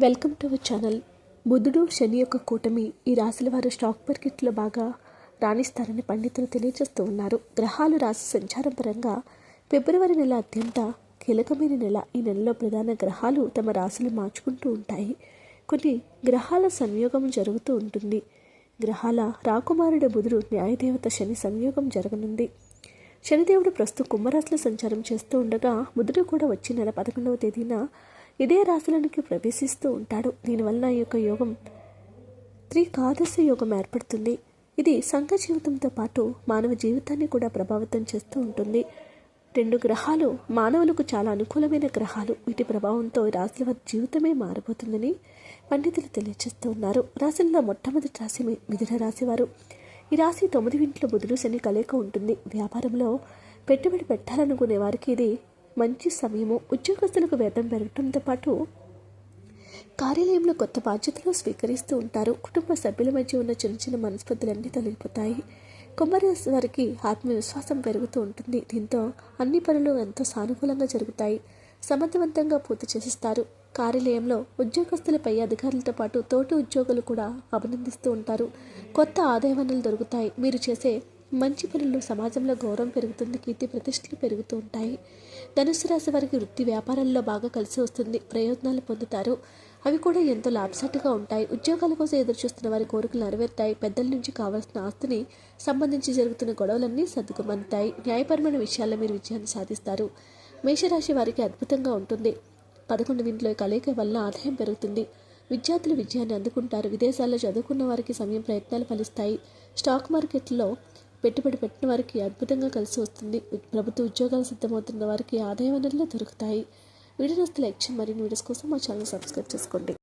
Welcome to our channel. బుధుడు శని యొక్క కూటమి ఈ రాశుల వారు స్టాక్ మార్కెట్లో బాగా రాణిస్తారని పండితులు తెలియజేస్తూ ఉన్నారు. గ్రహాలు రాశి సంచారం పరంగా ఫిబ్రవరి నెల అత్యంత కీలకమైన నెల. ఈ నెలలో ప్రధాన గ్రహాలు తమ రాశులు మార్చుకుంటూ ఉంటాయి. కొన్ని గ్రహాల సంయోగం జరుగుతూ ఉంటుంది. గ్రహాల రాకుమారుడు బుధుడు న్యాయదేవత శని సంయోగం జరగనుంది. శనిదేవుడు ప్రస్తుతం కుంభరాశిలో సంచారం చేస్తూ ఉండగా బుధుడు కూడా వచ్చే నెల పదకొండవ తేదీన ఇదే రాశులనికి ప్రవేశిస్తూ ఉంటాడు. దీనివల్ల ఈ యొక్క యోగం త్రికాదశ యోగం ఏర్పడుతుంది. ఇది సంఘ జీవితంతో పాటు మానవ జీవితాన్ని కూడా ప్రభావితం చేస్తూ ఉంటుంది. రెండు గ్రహాలు మానవులకు చాలా అనుకూలమైన గ్రహాలు. వీటి ప్రభావంతో రాశుల వారి జీవితమే మారిపోతుందని పండితులు తెలియజేస్తూ ఉన్నారు. రాశుల్లో మొట్టమొదటి రాశి మిథున రాశివారు ఈ రాశి తొమ్మిది ఇంట్లో బుధుడు శని కలయిక ఉంటుంది. వ్యాపారంలో పెట్టుబడి పెట్టాలనుకునే వారికి ఇది మంచి సమయము ఉద్యోగస్తులకు వేతనం పెరగడంతో పాటు కార్యాలయంలో కొత్త బాధ్యతలు స్వీకరిస్తూ ఉంటారు. కుటుంబ సభ్యుల మధ్య ఉన్న చిన్న చిన్న మనస్పర్ధలన్నీ తొలగిపోతాయి. కుంభరాశి వారికి ఆత్మవిశ్వాసం పెరుగుతూ ఉంటుంది. దీంతో అన్ని పనులు ఎంతో సానుకూలంగా జరుగుతాయి. సమర్థవంతంగా పూర్తి చేసిస్తారు. కార్యాలయంలో ఉద్యోగస్తులపై అధికారులతో పాటు తోటి ఉద్యోగులు కూడా అభినందిస్తూ ఉంటారు. కొత్త ఆదాయ వనరులు దొరుకుతాయి. మీరు చేసే మంచి పనులు సమాజంలో గౌరవం పెరుగుతుంది కీర్తి ప్రతిష్టలు పెరుగుతూ ఉంటాయి. ధనుసు రాశి వారికి వృత్తి వ్యాపారాల్లో బాగా కలిసి వస్తుంది ప్రయోజనాలు పొందుతారు. అవి కూడా ఎంతో లాభసాటిగా ఉంటాయి. ఉద్యోగాల కోసం ఎదురు చూస్తున్న వారి కోరికలు నెరవేరుతాయి. పెద్దల నుంచి కావాల్సిన ఆస్తిని సంబంధించి జరుగుతున్న గొడవలన్నీ సర్దుకుమంతాయి న్యాయపరమైన విషయాల్లో మీరు విజయాన్ని సాధిస్తారు. మేషరాశి వారికి అద్భుతంగా ఉంటుంది. పదకొండు ఇంట్లో కలయిక వల్ల ఆదాయం పెరుగుతుంది. విద్యార్థులు విజయాన్ని అందుకుంటారు. విదేశాల్లో చదువుకున్న వారికి సమయం ప్రయత్నాలు ఫలిస్తాయి. స్టాక్ మార్కెట్లో పెట్టుబడి పెట్టిన వారికి అద్భుతంగా కలిసి వస్తుంది. ప్రభుత్వ ఉద్యోగాలు సిద్ధమవుతున్న వారికి ఆదాయ వనరులు దొరుకుతాయి. వీడియో లైక్ చేయండి. మరిన్ని వీడియోస్ కోసం మా ఛానల్ సబ్స్క్రైబ్ చేసుకోండి.